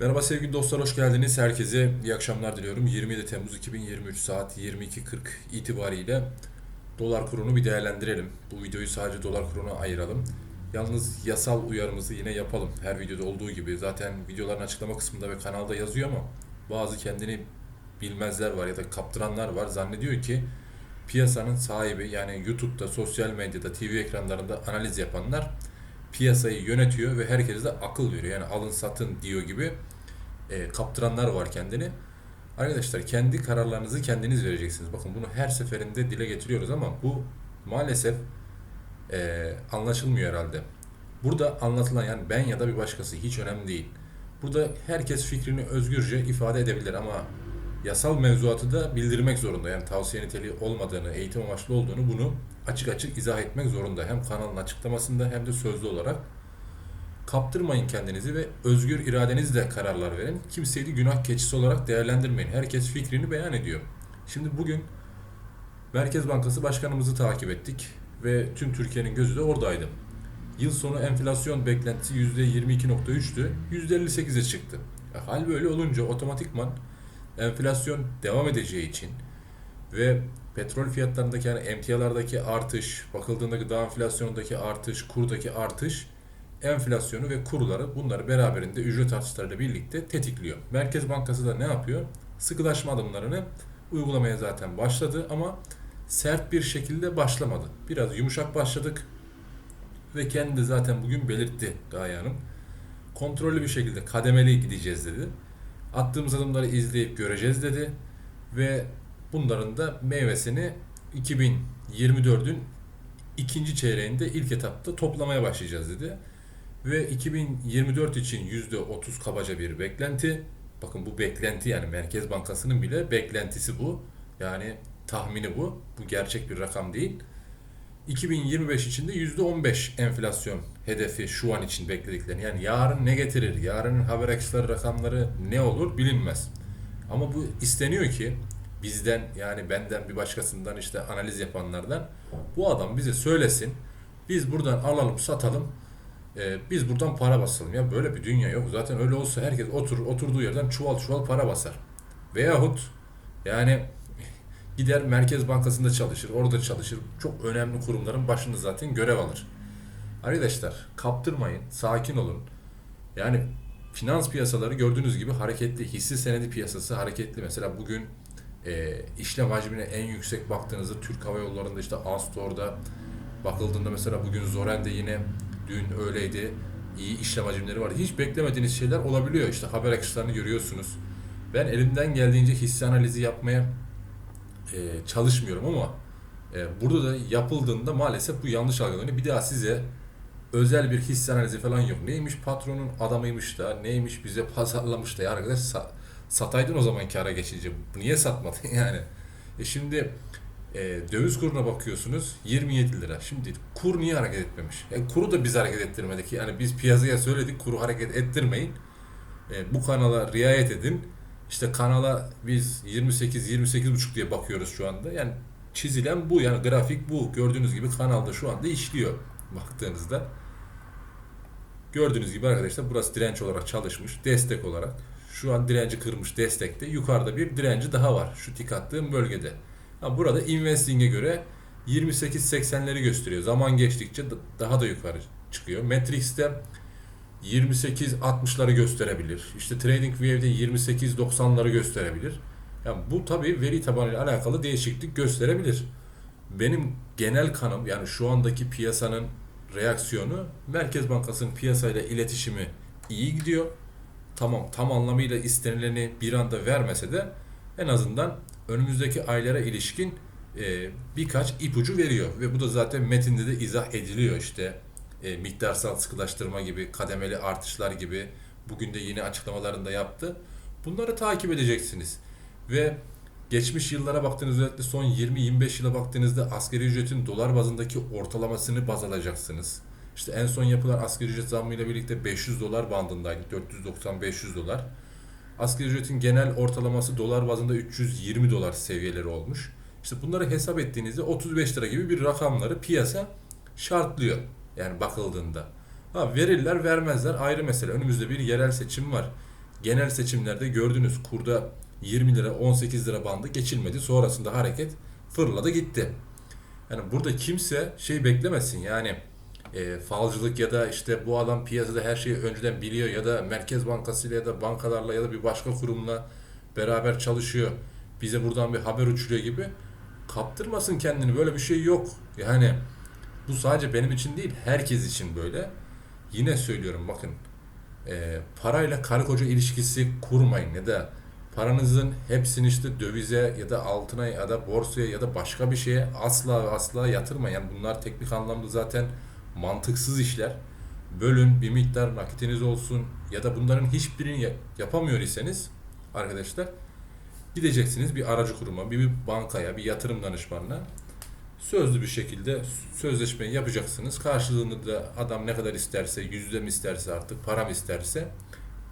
Merhaba sevgili dostlar, hoş geldiniz. Herkese iyi akşamlar diliyorum. 27 Temmuz 2023 saat 22.40 itibariyle dolar kurunu bir değerlendirelim. Bu videoyu sadece dolar kuruna ayıralım. Yalnız yasal uyarımızı yine yapalım. Her videoda olduğu gibi. Zaten videoların açıklama kısmında ve kanalda yazıyor ama bazı kendini bilmezler var ya da kaptıranlar var. Zannediyor ki piyasanın sahibi yani YouTube'da, sosyal medyada, TV ekranlarında analiz yapanlar piyasayı yönetiyor ve herkese de akıl veriyor. Yani alın satın diyor gibi e, kaptıranlar var kendini. Arkadaşlar kendi kararlarınızı kendiniz vereceksiniz. Bakın bunu her seferinde dile getiriyoruz ama bu maalesef e, anlaşılmıyor herhalde. Burada anlatılan yani ben ya da bir başkası hiç önemli değil. Burada herkes fikrini özgürce ifade edebilir ama yasal mevzuatı da bildirmek zorunda. Yani tavsiye niteliği olmadığını, eğitim amaçlı olduğunu bunu açık açık izah etmek zorunda. Hem kanalın açıklamasında hem de sözlü olarak. Kaptırmayın kendinizi ve özgür iradenizle kararlar verin. Kimseyi de günah keçisi olarak değerlendirmeyin. Herkes fikrini beyan ediyor. Şimdi bugün Merkez Bankası Başkanımızı takip ettik ve tüm Türkiye'nin gözü de oradaydı. Yıl sonu enflasyon beklentisi %22.3'tü, %58'e çıktı. E, hal böyle olunca otomatikman enflasyon devam edeceği için ve petrol fiyatlarındaki yani emtialardaki artış, bakıldığında gıda enflasyonundaki artış, kurdaki artış enflasyonu ve kurları bunları beraberinde ücret artışlarıyla birlikte tetikliyor. Merkez Bankası da ne yapıyor? Sıkılaşma adımlarını uygulamaya zaten başladı ama sert bir şekilde başlamadı. Biraz yumuşak başladık ve kendi zaten bugün belirtti Gaye Hanım. Kontrollü bir şekilde kademeli gideceğiz dedi. Attığımız adımları izleyip göreceğiz dedi ve bunların da meyvesini 2024'ün ikinci çeyreğinde ilk etapta toplamaya başlayacağız dedi. Ve 2024 için %30 kabaca bir beklenti. Bakın bu beklenti yani Merkez Bankası'nın bile beklentisi bu. Yani tahmini bu. Bu gerçek bir rakam değil. 2025 için de %15 enflasyon hedefi şu an için beklediklerini. Yani yarın ne getirir, yarının haber akışları rakamları ne olur bilinmez. Ama bu isteniyor ki bizden yani benden bir başkasından işte analiz yapanlardan bu adam bize söylesin. Biz buradan alalım satalım. e, biz buradan para basalım. Ya böyle bir dünya yok. Zaten öyle olsa herkes oturur oturduğu yerden çuval çuval para basar. Veyahut yani gider Merkez Bankası'nda çalışır, orada çalışır. Çok önemli kurumların başında zaten görev alır. Arkadaşlar kaptırmayın, sakin olun. Yani finans piyasaları gördüğünüz gibi hareketli, hisse senedi piyasası hareketli. Mesela bugün e, işlem hacmine en yüksek baktığınızda Türk Hava Yolları'nda işte Astor'da bakıldığında mesela bugün Zoren'de yine dün öyleydi. iyi işlem hacimleri vardı. Hiç beklemediğiniz şeyler olabiliyor. İşte haber akışlarını görüyorsunuz. Ben elimden geldiğince hisse analizi yapmaya e, çalışmıyorum ama e, burada da yapıldığında maalesef bu yanlış algılanıyor. Bir daha size özel bir hisse analizi falan yok. Neymiş patronun adamıymış da neymiş bize pazarlamış da ya arkadaş sa- sataydın o zaman kâra geçince. Niye satmadın yani? E şimdi e, döviz kuruna bakıyorsunuz 27 lira. Şimdi kur niye hareket etmemiş? E, kuru da biz hareket ettirmedik. Yani biz piyasaya söyledik kuru hareket ettirmeyin. E, bu kanala riayet edin. İşte kanala biz 28 28,5 diye bakıyoruz şu anda. Yani çizilen bu yani grafik bu. Gördüğünüz gibi kanalda şu anda işliyor baktığınızda. Gördüğünüz gibi arkadaşlar burası direnç olarak çalışmış. Destek olarak. Şu an direnci kırmış destekte. Yukarıda bir direnci daha var. Şu tik attığım bölgede. Ha, burada investing'e göre 28.80'leri gösteriyor. Zaman geçtikçe da- daha da yukarı çıkıyor. Matrix'te 28-60'ları gösterebilir. İşte TradingView'de 28-90'ları gösterebilir. Yani bu tabii veri tabanıyla alakalı değişiklik gösterebilir. Benim genel kanım yani şu andaki piyasanın reaksiyonu Merkez Bankası'nın piyasayla iletişimi iyi gidiyor. Tamam tam anlamıyla istenileni bir anda vermese de en azından önümüzdeki aylara ilişkin e, birkaç ipucu veriyor. Ve bu da zaten metinde de izah ediliyor işte e, miktarsal sıkılaştırma gibi, kademeli artışlar gibi bugün de yine açıklamalarında yaptı. Bunları takip edeceksiniz. Ve geçmiş yıllara baktığınızda özellikle son 20-25 yıla baktığınızda asgari ücretin dolar bazındaki ortalamasını baz alacaksınız. İşte en son yapılan asgari ücret zammıyla birlikte 500 dolar bandındaydı. 490-500 dolar. Asgari ücretin genel ortalaması dolar bazında 320 dolar seviyeleri olmuş. İşte bunları hesap ettiğinizde 35 lira gibi bir rakamları piyasa şartlıyor. Yani bakıldığında. Ha, verirler vermezler ayrı mesele. Önümüzde bir yerel seçim var. genel seçimlerde gördünüz kurda 20 lira 18 lira bandı geçilmedi. Sonrasında hareket fırladı gitti. Yani burada kimse şey beklemesin yani e, falcılık ya da işte bu adam piyasada her şeyi önceden biliyor ya da Merkez Bankası ile ya da bankalarla ya da bir başka kurumla beraber çalışıyor. Bize buradan bir haber uçuruyor gibi kaptırmasın kendini. Böyle bir şey yok. Yani bu sadece benim için değil, herkes için böyle. Yine söylüyorum bakın. E, parayla karı koca ilişkisi kurmayın ya da paranızın hepsini işte dövize ya da altına ya da borsaya ya da başka bir şeye asla asla yatırmayın. Yani bunlar teknik anlamda zaten mantıksız işler. Bölün bir miktar nakitiniz olsun ya da bunların hiçbirini ya- yapamıyor iseniz arkadaşlar gideceksiniz bir aracı kuruma, bir, bir bankaya, bir yatırım danışmanına sözlü bir şekilde sözleşmeyi yapacaksınız. Karşılığını da adam ne kadar isterse, yüzde mi isterse artık, para mı isterse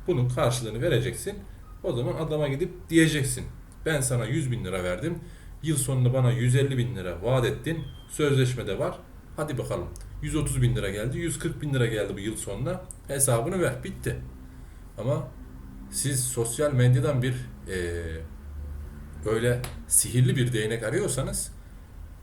bunun karşılığını vereceksin. O zaman adama gidip diyeceksin. Ben sana 100 bin lira verdim. Yıl sonunda bana 150 bin lira vaat ettin. Sözleşmede var. Hadi bakalım. 130 bin lira geldi. 140 bin lira geldi bu yıl sonuna. Hesabını ver. Bitti. Ama siz sosyal medyadan bir eee böyle sihirli bir değnek arıyorsanız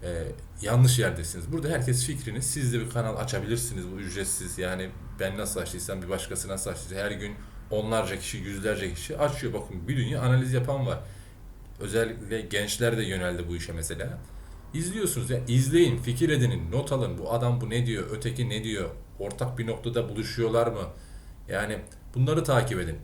e, yanlış yerdesiniz. Burada herkes fikrini, siz de bir kanal açabilirsiniz bu ücretsiz. Yani ben nasıl açtıysam bir başkası nasıl açtıysa her gün onlarca kişi, yüzlerce kişi açıyor. Bakın bir dünya analiz yapan var. Özellikle gençler de yöneldi bu işe mesela. İzliyorsunuz ya izleyin, fikir edinin, not alın. Bu adam bu ne diyor, öteki ne diyor, ortak bir noktada buluşuyorlar mı? Yani bunları takip edin.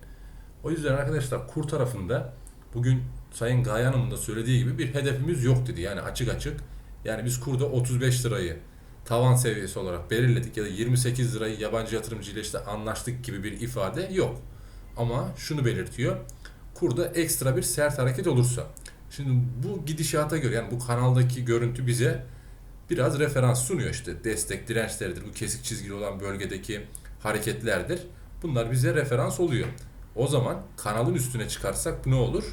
O yüzden arkadaşlar kur tarafında bugün Sayın Gaye Hanım'ın da söylediği gibi bir hedefimiz yok dedi. Yani açık açık. Yani biz kurda 35 lirayı tavan seviyesi olarak belirledik ya da 28 lirayı yabancı yatırımcı ile işte anlaştık gibi bir ifade yok. Ama şunu belirtiyor. Kurda ekstra bir sert hareket olursa. Şimdi bu gidişata göre yani bu kanaldaki görüntü bize biraz referans sunuyor işte destek dirençleridir. Bu kesik çizgili olan bölgedeki hareketlerdir. Bunlar bize referans oluyor. O zaman kanalın üstüne çıkarsak ne olur?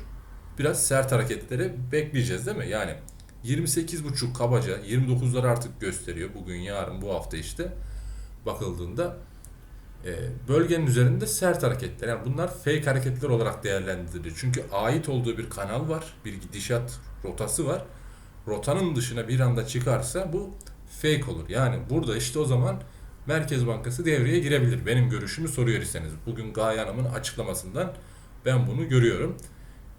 Biraz sert hareketleri bekleyeceğiz değil mi? Yani 28.5 kabaca 29'lar artık gösteriyor bugün yarın bu hafta işte bakıldığında e, bölgenin üzerinde sert hareketler yani bunlar fake hareketler olarak değerlendirilir. Çünkü ait olduğu bir kanal var, bir gidişat rotası var. Rotanın dışına bir anda çıkarsa bu fake olur. Yani burada işte o zaman Merkez Bankası devreye girebilir. Benim görüşümü soruyor iseniz. Bugün Gaye Hanım'ın açıklamasından ben bunu görüyorum.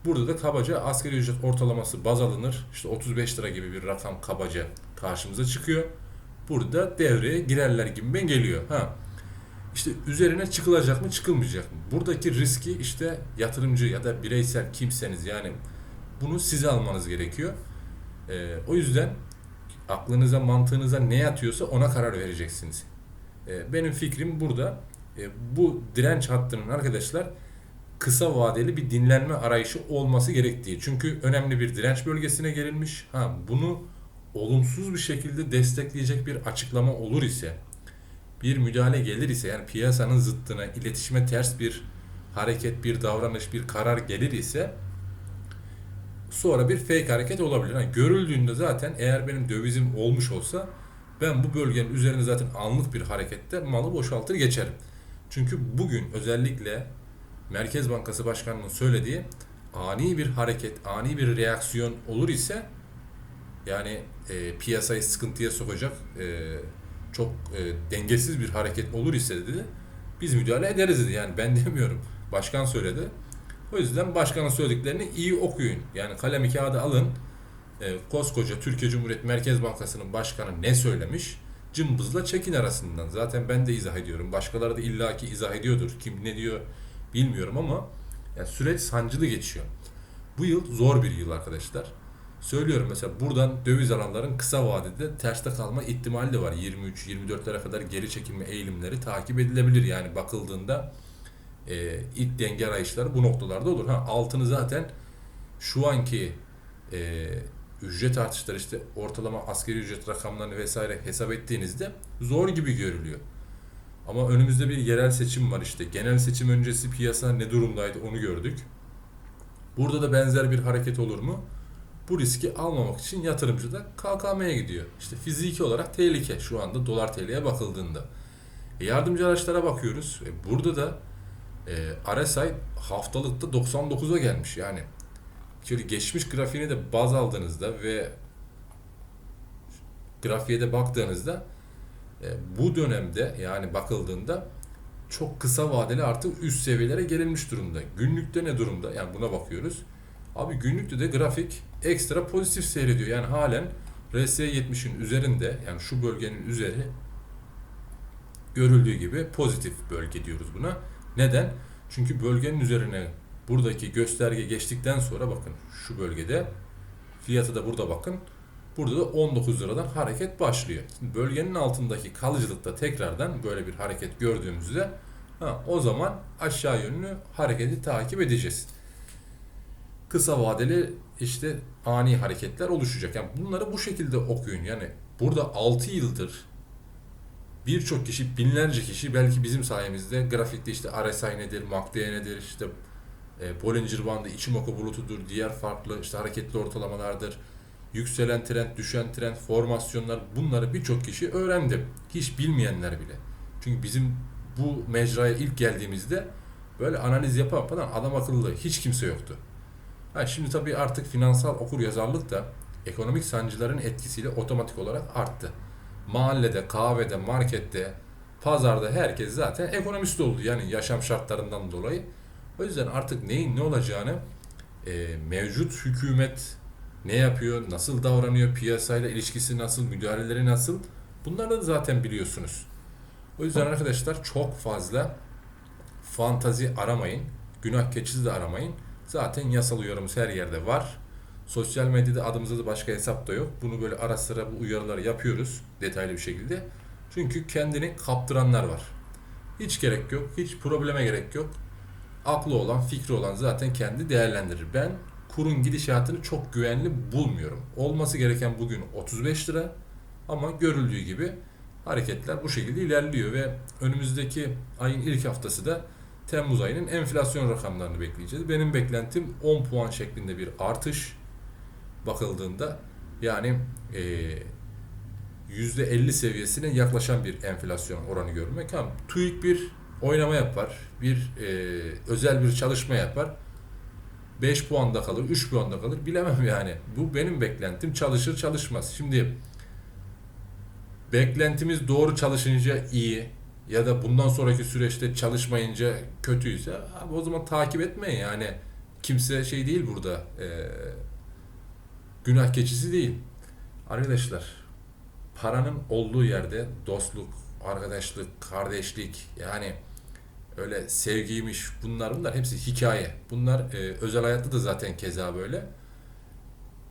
Burada da kabaca asgari ücret ortalaması baz alınır. İşte 35 lira gibi bir rakam kabaca karşımıza çıkıyor. Burada devreye girerler gibi ben geliyor. Ha. İşte üzerine çıkılacak mı çıkılmayacak mı? Buradaki riski işte yatırımcı ya da bireysel kimseniz yani bunu size almanız gerekiyor. Ee, o yüzden aklınıza mantığınıza ne yatıyorsa ona karar vereceksiniz. Ee, benim fikrim burada. Ee, bu direnç hattının arkadaşlar kısa vadeli bir dinlenme arayışı olması gerektiği. Çünkü önemli bir direnç bölgesine gelinmiş. Ha bunu olumsuz bir şekilde destekleyecek bir açıklama olur ise, bir müdahale gelir ise yani piyasanın zıttına, iletişime ters bir hareket, bir davranış, bir karar gelir ise sonra bir fake hareket olabilir. Yani görüldüğünde zaten eğer benim dövizim olmuş olsa ben bu bölgenin üzerine zaten anlık bir harekette malı boşaltır geçerim. Çünkü bugün özellikle Merkez Bankası Başkanı'nın söylediği ani bir hareket, ani bir reaksiyon olur ise yani e, piyasayı sıkıntıya sokacak e, çok e, dengesiz bir hareket olur ise dedi biz müdahale ederiz dedi. Yani ben demiyorum. Başkan söyledi. O yüzden başkanın söylediklerini iyi okuyun. Yani kalemi kağıda alın. E, koskoca Türkiye Cumhuriyet Merkez Bankası'nın başkanı ne söylemiş? Cımbızla çekin arasından. Zaten ben de izah ediyorum. Başkaları da illaki izah ediyordur. Kim ne diyor bilmiyorum ama yani süreç sancılı geçiyor. Bu yıl zor bir yıl arkadaşlar. Söylüyorum mesela buradan döviz alanların kısa vadede terste kalma ihtimali de var. 23-24'lere kadar geri çekilme eğilimleri takip edilebilir. Yani bakıldığında e, ilk denge arayışları bu noktalarda olur. Ha, altını zaten şu anki e, ücret artışları işte ortalama asgari ücret rakamlarını vesaire hesap ettiğinizde zor gibi görülüyor. Ama önümüzde bir yerel seçim var işte. Genel seçim öncesi piyasa ne durumdaydı onu gördük. Burada da benzer bir hareket olur mu? Bu riski almamak için yatırımcı da KKM'ye gidiyor. İşte fiziki olarak tehlike şu anda dolar TL'ye bakıldığında. E yardımcı araçlara bakıyoruz. E burada da E, RSI haftalıkta 99'a gelmiş yani. Şöyle geçmiş grafiğine de baz aldığınızda ve grafiğe de baktığınızda bu dönemde yani bakıldığında çok kısa vadeli artık üst seviyelere gelinmiş durumda. Günlükte ne durumda? Yani buna bakıyoruz. Abi günlükte de grafik ekstra pozitif seyrediyor. Yani halen RS70'in üzerinde yani şu bölgenin üzeri görüldüğü gibi pozitif bölge diyoruz buna. Neden? Çünkü bölgenin üzerine buradaki gösterge geçtikten sonra bakın şu bölgede fiyatı da burada bakın. Burada da 19 liradan hareket başlıyor. Şimdi bölgenin altındaki kalıcılıkta tekrardan böyle bir hareket gördüğümüzde ha, o zaman aşağı yönlü hareketi takip edeceğiz. Kısa vadeli işte ani hareketler oluşacak. Yani bunları bu şekilde okuyun. Yani burada 6 yıldır birçok kişi, binlerce kişi belki bizim sayemizde grafikte işte RSI nedir, MACD nedir, işte e, Bollinger Bandı, Ichimoku bulutudur, diğer farklı işte hareketli ortalamalardır, yükselen trend, düşen trend, formasyonlar bunları birçok kişi öğrendi. Hiç bilmeyenler bile. Çünkü bizim bu mecraya ilk geldiğimizde böyle analiz yapan adam akıllı hiç kimse yoktu. Ha, şimdi tabii artık finansal okur yazarlık da ekonomik sancıların etkisiyle otomatik olarak arttı. Mahallede, kahvede, markette, pazarda herkes zaten ekonomist oldu. Yani yaşam şartlarından dolayı. O yüzden artık neyin ne olacağını e, mevcut hükümet ne yapıyor, nasıl davranıyor, piyasayla ilişkisi nasıl, müdahaleleri nasıl bunları da zaten biliyorsunuz. O yüzden arkadaşlar çok fazla fantazi aramayın, günah keçisi de aramayın. Zaten yasal uyarımız her yerde var. Sosyal medyada adımızda da başka hesap da yok. Bunu böyle ara sıra bu uyarıları yapıyoruz detaylı bir şekilde. Çünkü kendini kaptıranlar var. Hiç gerek yok, hiç probleme gerek yok. Aklı olan, fikri olan zaten kendi değerlendirir. Ben kurun gidişatını çok güvenli bulmuyorum. Olması gereken bugün 35 lira ama görüldüğü gibi hareketler bu şekilde ilerliyor ve önümüzdeki ayın ilk haftası da Temmuz ayının enflasyon rakamlarını bekleyeceğiz. Benim beklentim 10 puan şeklinde bir artış bakıldığında yani e, %50 seviyesine yaklaşan bir enflasyon oranı görmek. Ama TÜİK bir oynama yapar, bir e, özel bir çalışma yapar. 5 puanda kalır, 3 puanda kalır bilemem yani. Bu benim beklentim çalışır çalışmaz. Şimdi beklentimiz doğru çalışınca iyi ya da bundan sonraki süreçte çalışmayınca kötüyse abi o zaman takip etmeyin yani kimse şey değil burada e, günah keçisi değil. Arkadaşlar paranın olduğu yerde dostluk, arkadaşlık, kardeşlik yani öyle sevgiymiş bunlar bunlar hepsi hikaye. Bunlar e, özel hayatta da zaten keza böyle.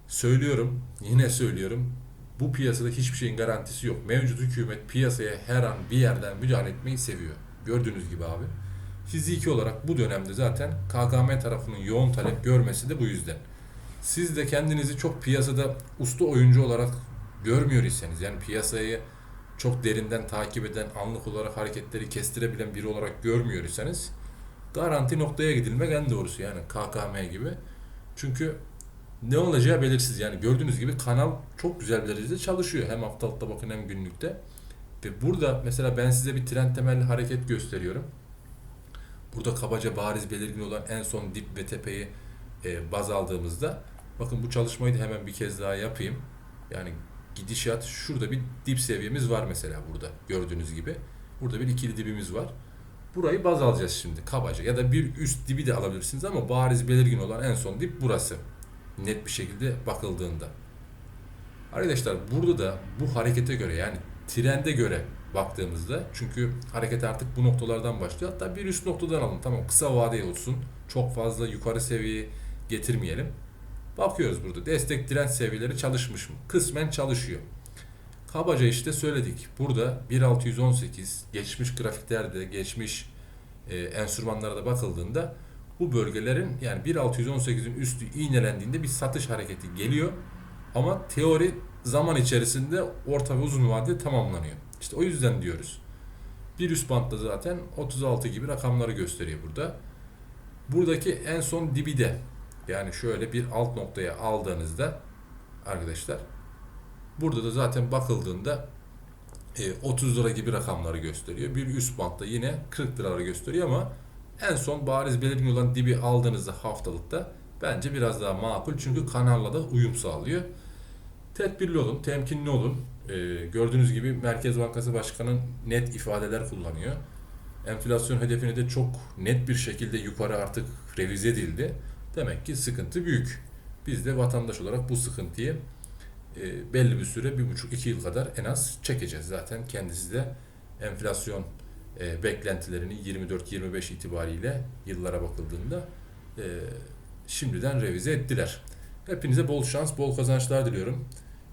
Söylüyorum, yine söylüyorum. Bu piyasada hiçbir şeyin garantisi yok. Mevcut hükümet piyasaya her an bir yerden müdahale etmeyi seviyor. Gördüğünüz gibi abi. Fiziki olarak bu dönemde zaten KKM tarafının yoğun talep görmesi de bu yüzden. Siz de kendinizi çok piyasada usta oyuncu olarak görmüyor iseniz yani piyasayı çok derinden takip eden, anlık olarak hareketleri kestirebilen biri olarak görmüyor iseniz garanti noktaya gidilmek en doğrusu yani KKM gibi. Çünkü ne olacağı belirsiz. Yani gördüğünüz gibi kanal çok güzel bir derecede çalışıyor. Hem haftalıkta bakın hem günlükte. Ve burada mesela ben size bir trend temelli hareket gösteriyorum. Burada kabaca bariz belirgin olan en son dip ve tepeyi e, baz aldığımızda bakın bu çalışmayı da hemen bir kez daha yapayım. Yani gidişat şurada bir dip seviyemiz var mesela burada gördüğünüz gibi. Burada bir ikili dibimiz var. Burayı baz alacağız şimdi kabaca ya da bir üst dibi de alabilirsiniz ama bariz belirgin olan en son dip burası. Net bir şekilde bakıldığında. Arkadaşlar burada da bu harekete göre yani trende göre baktığımızda çünkü hareket artık bu noktalardan başlıyor. Hatta bir üst noktadan alın. Tamam kısa vadeli olsun. Çok fazla yukarı seviyeye getirmeyelim. Bakıyoruz burada destek direnç seviyeleri çalışmış mı? Kısmen çalışıyor. Kabaca işte söyledik. Burada 1618 geçmiş grafiklerde, geçmiş e, enstrümanlara da bakıldığında bu bölgelerin yani 1618'in üstü iğnelendiğinde bir satış hareketi geliyor. Ama teori zaman içerisinde orta ve uzun vadede tamamlanıyor. İşte o yüzden diyoruz. Bir üst bantta zaten 36 gibi rakamları gösteriyor burada. Buradaki en son dibi de yani şöyle bir alt noktaya aldığınızda arkadaşlar burada da zaten bakıldığında 30 lira gibi rakamları gösteriyor. Bir üst bantta yine 40 liraları gösteriyor ama En son bariz belirgin olan dibi aldığınızda haftalıkta bence biraz daha makul çünkü kanalla da uyum sağlıyor. Tedbirli olun, temkinli olun. Ee, gördüğünüz gibi Merkez Bankası Başkanı net ifadeler kullanıyor. Enflasyon hedefini de çok net bir şekilde yukarı artık revize edildi. Demek ki sıkıntı büyük. Biz de vatandaş olarak bu sıkıntıyı e, belli bir süre, bir buçuk iki yıl kadar en az çekeceğiz. Zaten kendisi de enflasyon e, beklentilerini 24-25 itibariyle yıllara bakıldığında e, şimdiden revize ettiler. Hepinize bol şans, bol kazançlar diliyorum.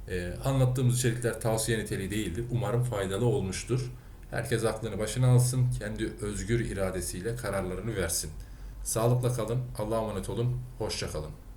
E, anlattığımız içerikler tavsiye niteliği değildir. Umarım faydalı olmuştur. Herkes aklını başına alsın, kendi özgür iradesiyle kararlarını versin. Sağlıkla kalın, Allah'a emanet olun, hoşça kalın.